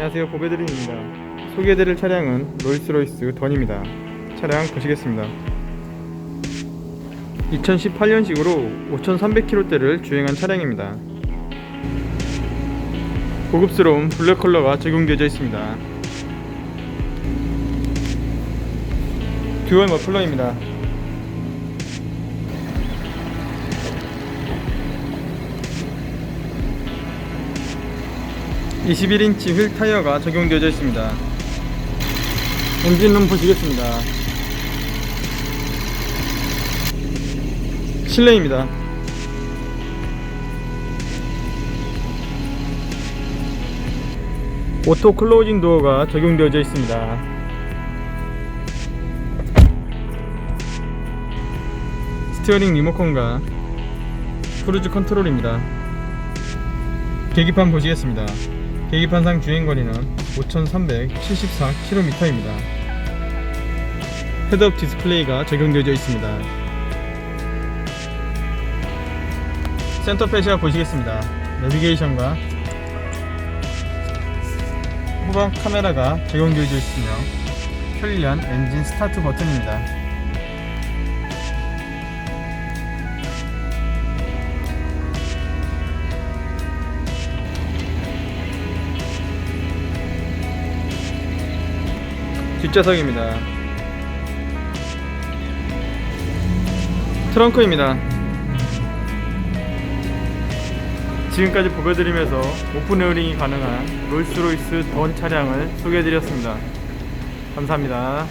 안녕하세요. 보배드림입니다. 소개해드릴 차량은 롤스로이스 던입니다. 차량 보시겠습니다. 2018년식으로 5300km대를 주행한 차량입니다. 고급스러운 블랙 컬러가 적용되어 있습니다. 듀얼 머플러입니다 21인치 휠 타이어가 적용되어 있습니다. 엔진룸 보시겠습니다. 실내입니다. 오토 클로징 도어가 적용되어 있습니다. 스티어링 리모컨과 크루즈 컨트롤입니다. 계기판 보시겠습니다. 계기판상 주행거리는 5,374km입니다. 헤드업 디스플레이가 적용되어 있습니다. 센터 패시아 보시겠습니다. 내비게이션과 후방 카메라가 적용되어 있으며 편리한 엔진 스타트 버튼입니다. 뒷좌석입니다. 트렁크입니다. 지금까지 보여드리면서 오픈 에어링이 가능한 롤스로이스 던 차량을 소개해드렸습니다. 감사합니다.